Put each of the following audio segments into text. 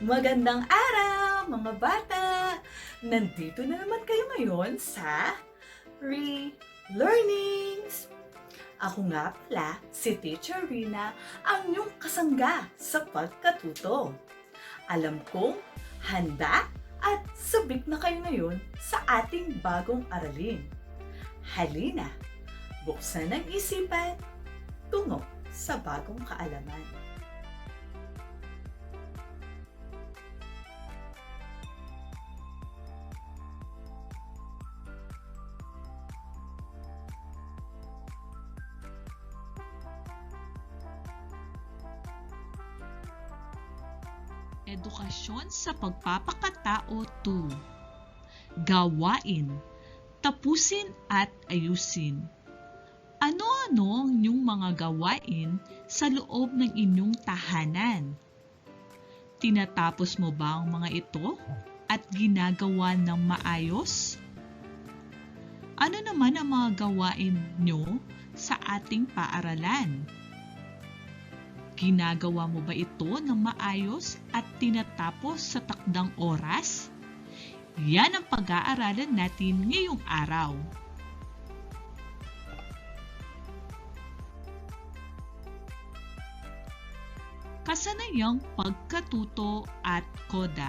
Magandang araw, mga bata! Nandito na naman kayo ngayon sa Re-Learnings! Ako nga pala, si Teacher Rina, ang iyong kasangga sa pagkatuto. Alam kong handa at sabik na kayo ngayon sa ating bagong aralin. Halina, buksan ang isipan, tungo sa bagong kaalaman. Edukasyon sa Pagpapakatao 2 Gawain Tapusin at ayusin Ano-ano ang inyong mga gawain sa loob ng inyong tahanan? Tinatapos mo ba ang mga ito at ginagawa ng maayos? Ano naman ang mga gawain nyo sa ating paaralan? Ginagawa mo ba ito ng maayos at tinatapos sa takdang oras? Yan ang pag-aaralan natin ngayong araw. Kasanayang pagkatuto at koda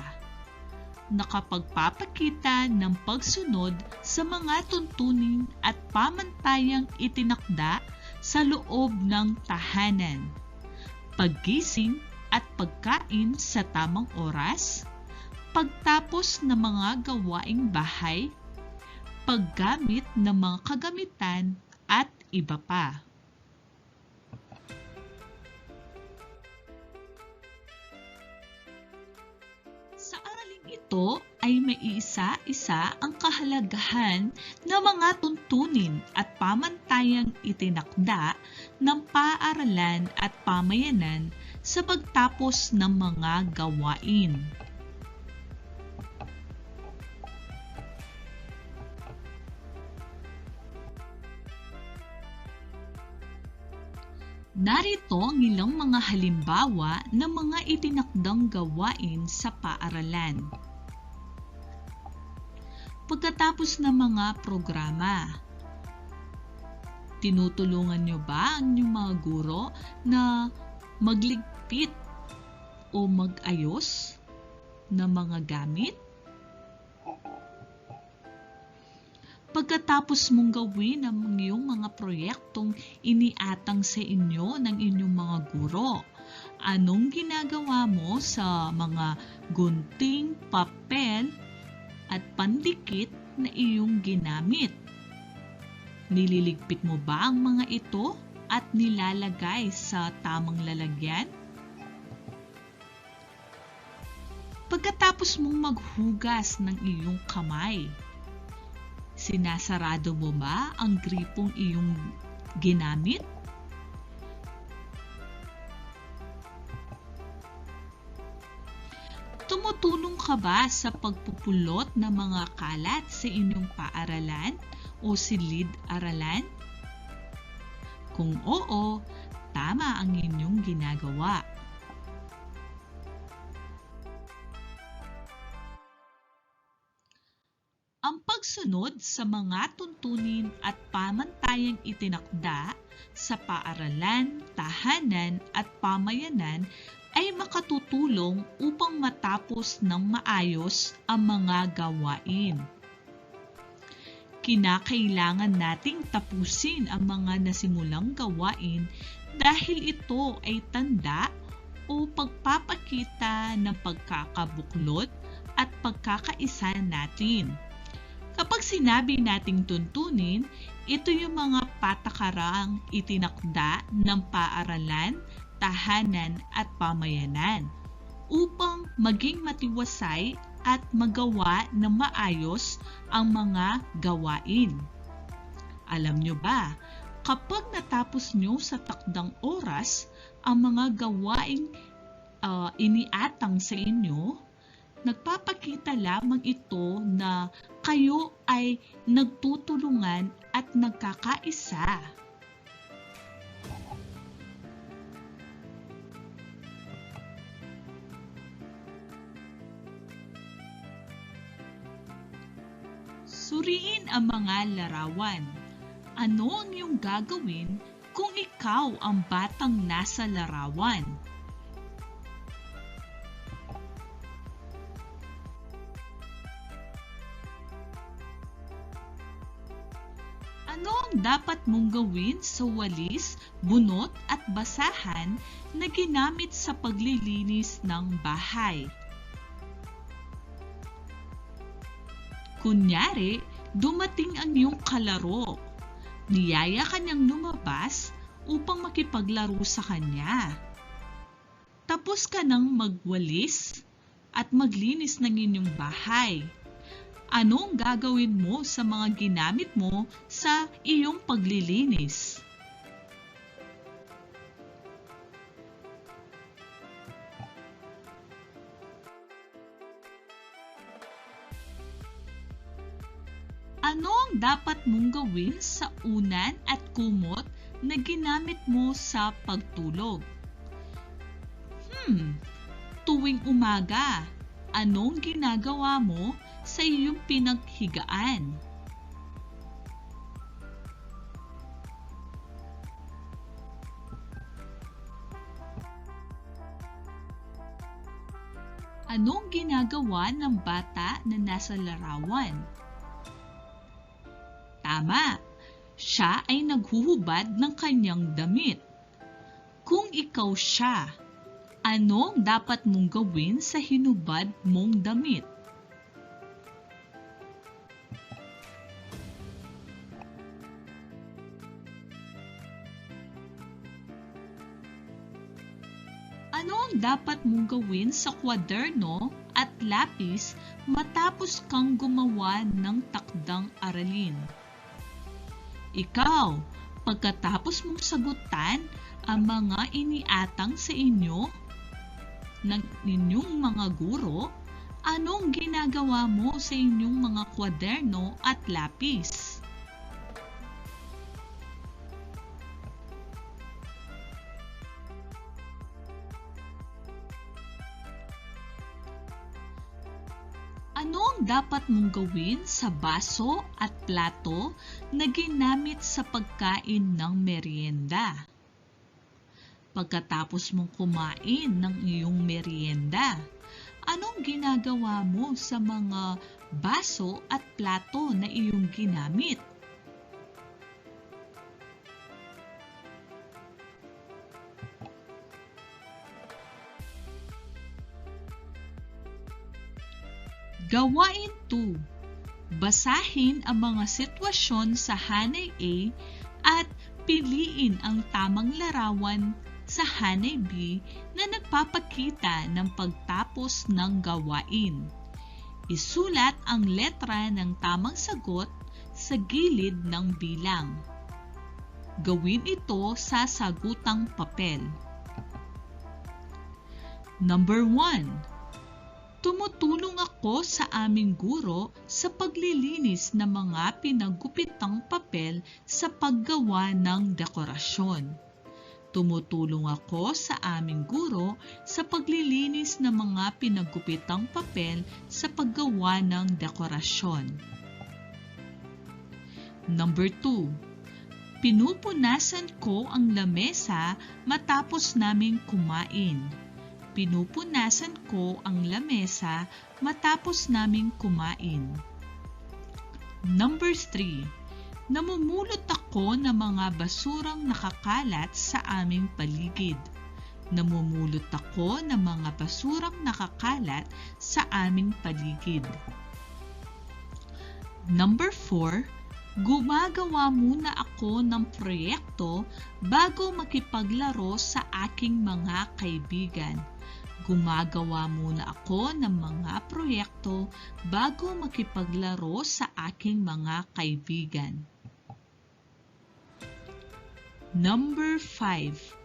nakapagpapakita ng pagsunod sa mga tuntunin at pamantayang itinakda sa loob ng tahanan paggising at pagkain sa tamang oras, pagtapos ng mga gawaing bahay, paggamit ng mga kagamitan at iba pa. Sa araling ito ay may isa-isa ang kahalagahan ng mga tuntunin at pamantayang itinakda ng paaralan at pamayanan sa pagtapos ng mga gawain. Narito ang ilang mga halimbawa ng mga itinakdang gawain sa paaralan. Pagkatapos ng mga programa, tinutulungan nyo ba ang inyong mga guro na magligpit o magayos ng mga gamit? Pagkatapos mong gawin ang iyong mga proyektong iniatang sa inyo ng inyong mga guro, anong ginagawa mo sa mga gunting, papel, at pandikit na iyong ginamit? Nililigpit mo ba ang mga ito at nilalagay sa tamang lalagyan? Pagkatapos mong maghugas ng iyong kamay, sinasarado mo ba ang gripong iyong ginamit? Tumutulong ka ba sa pagpupulot ng mga kalat sa inyong paaralan o silid-aralan? Kung oo, tama ang inyong ginagawa. Ang pagsunod sa mga tuntunin at pamantayang itinakda sa paaralan, tahanan at pamayanan ay makatutulong upang matapos ng maayos ang mga gawain. Kinakailangan nating tapusin ang mga nasimulang gawain dahil ito ay tanda o pagpapakita ng pagkakabuklod at pagkakaisa natin. Kapag sinabi nating tuntunin, ito yung mga patakarang itinakda ng paaralan, tahanan at pamayanan upang maging matiwasay at magawa ng maayos ang mga gawain. Alam nyo ba, kapag natapos nyo sa takdang oras ang mga gawaing uh, iniatang sa inyo, nagpapakita lamang ito na kayo ay nagtutulungan at nagkakaisa. Suriin ang mga larawan. Ano ang iyong gagawin kung ikaw ang batang nasa larawan? Ano ang dapat mong gawin sa walis, bunot at basahan na ginamit sa paglilinis ng bahay? Kunyari, dumating ang iyong kalaro. Niyaya ka niyang lumabas upang makipaglaro sa kanya. Tapos ka nang magwalis at maglinis ng inyong bahay. Anong gagawin mo sa mga ginamit mo sa iyong paglilinis? Dapat mong gawin sa unan at kumot na ginamit mo sa pagtulog? Hmm, tuwing umaga, anong ginagawa mo sa iyong pinaghigaan? Anong ginagawa ng bata na nasa larawan? Tama, siya ay naghuhubad ng kanyang damit. Kung ikaw siya, anong dapat mong gawin sa hinubad mong damit? Ano ang dapat mong gawin sa kwaderno at lapis matapos kang gumawa ng takdang aralin? Ikaw, pagkatapos mong sagutan ang mga iniatang sa inyo ng inyong mga guro, anong ginagawa mo sa inyong mga kwaderno at lapis? Dapat mong gawin sa baso at plato na ginamit sa pagkain ng merienda? Pagkatapos mong kumain ng iyong merienda, anong ginagawa mo sa mga baso at plato na iyong ginamit? Gawain 2. Basahin ang mga sitwasyon sa Hanay A at piliin ang tamang larawan sa Hanay B na nagpapakita ng pagtapos ng gawain. Isulat ang letra ng tamang sagot sa gilid ng bilang. Gawin ito sa sagutang papel. Number 1. Tumutulong ako sa aming guro sa paglilinis ng mga pinagupitang papel sa paggawa ng dekorasyon. Tumutulong ako sa aming guro sa paglilinis ng mga pinagupitang papel sa paggawa ng dekorasyon. Number 2. Pinupunasan ko ang lamesa matapos naming kumain pinupunasan ko ang lamesa matapos naming kumain. Number 3. Namumulot ako ng mga basurang nakakalat sa aming paligid. Namumulot ako ng mga basurang nakakalat sa aming paligid. Number 4. Gumagawa muna ako ng proyekto bago makipaglaro sa aking mga kaibigan. Gumagawa muna ako ng mga proyekto bago makipaglaro sa aking mga kaibigan. Number 5.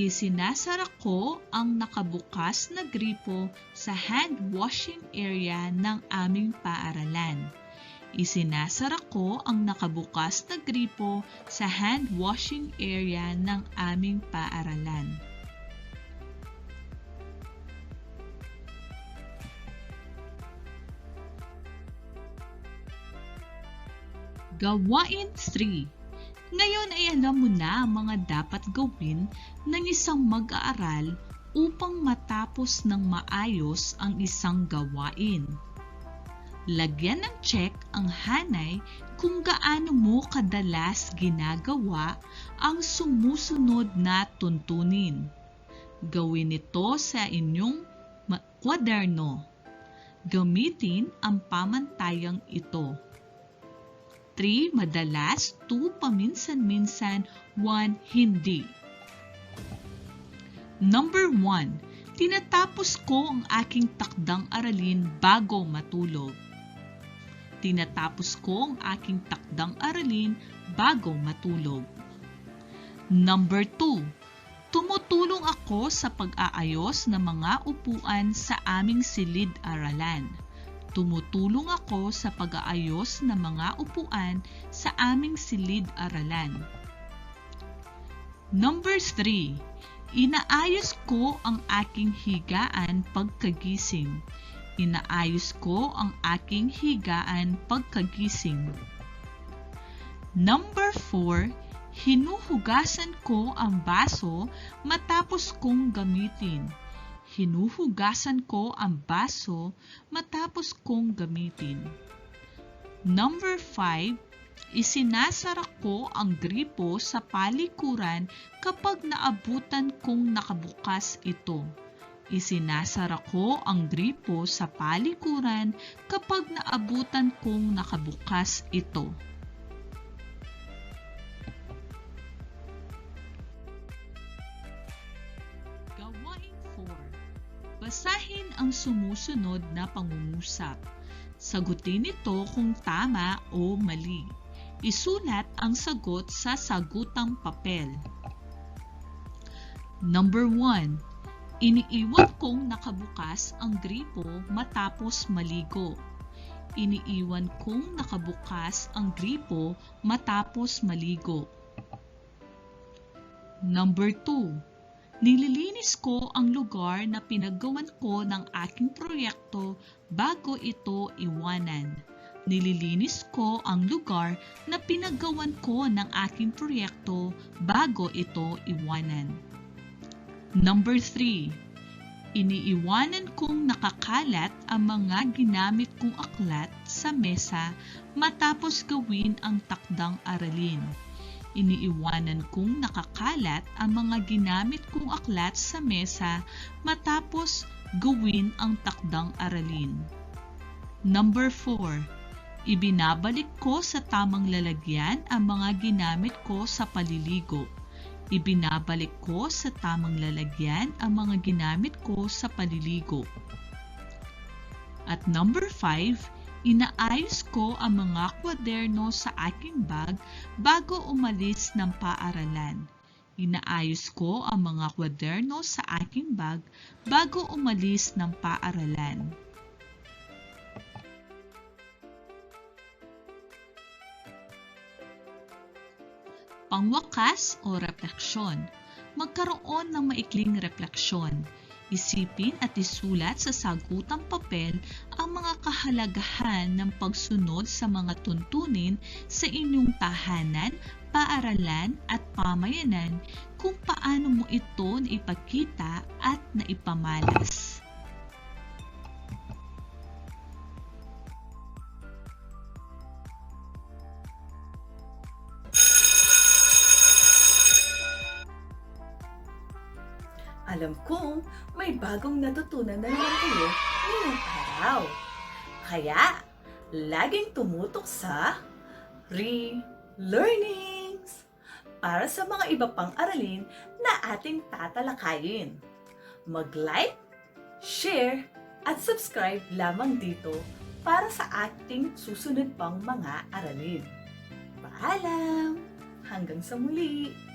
Isinasara ko ang nakabukas na gripo sa hand washing area ng aming paaralan. Isinasara ko ang nakabukas na gripo sa hand washing area ng aming paaralan. Gawain 3. Ngayon ay alam mo na ang mga dapat gawin ng isang mag-aaral upang matapos ng maayos ang isang gawain. Lagyan ng check ang hanay kung gaano mo kadalas ginagawa ang sumusunod na tuntunin. Gawin ito sa inyong kwaderno. Gamitin ang pamantayang ito. 3. Madalas 2. Paminsan-minsan 1. Hindi Number 1. Tinatapos ko ang aking takdang aralin bago matulog. Tinatapos ko ang aking takdang aralin bago matulog. Number 2. Tumutulong ako sa pag-aayos ng mga upuan sa aming silid-aralan. Tumutulong ako sa pag-aayos ng mga upuan sa aming silid-aralan. Number 3. Inaayos ko ang aking higaan pagkagising. Inaayos ko ang aking higaan pagkagising. Number 4. Hinuhugasan ko ang baso matapos kong gamitin. Hinuhugasan ko ang baso matapos kong gamitin. Number 5. Isinasara ko ang gripo sa palikuran kapag naabutan kong nakabukas ito. Isinasara ko ang gripo sa palikuran kapag naabutan kong nakabukas ito. Ang sumusunod na pangungusap. Sagutin ito kung tama o mali. Isulat ang sagot sa sagutang papel. Number 1. Iniiwan kong nakabukas ang gripo matapos maligo. Iniiwan kong nakabukas ang gripo matapos maligo. Number 2. Nililinis ko ang lugar na pinaggawan ko ng aking proyekto bago ito iwanan. Nililinis ko ang lugar na pinaggawan ko ng aking proyekto bago ito iwanan. Number 3. Iniiwanan kong nakakalat ang mga ginamit kong aklat sa mesa matapos gawin ang takdang aralin. Iniiwanan kong nakakalat ang mga ginamit kong aklat sa mesa matapos gawin ang takdang aralin. Number 4. Ibinabalik ko sa tamang lalagyan ang mga ginamit ko sa paliligo. Ibinabalik ko sa tamang lalagyan ang mga ginamit ko sa paliligo. At number 5, inaayos ko ang mga kwaderno sa aking bag bago umalis ng paaralan. Inaayos ko ang mga kwaderno sa aking bag bago umalis ng paaralan. Pangwakas o refleksyon. Magkaroon ng maikling refleksyon. Isipin at isulat sa sagutang papel ang mga kahalagahan ng pagsunod sa mga tuntunin sa inyong tahanan, paaralan at pamayanan kung paano mo ito naipakita at naipamalas. Alam kong may bagong natutunan na naman kayo ngayong araw. Kaya, laging tumutok sa re-learnings para sa mga iba pang aralin na ating tatalakayin. Mag-like, share, at subscribe lamang dito para sa ating susunod pang mga aralin. Paalam! Hanggang sa muli!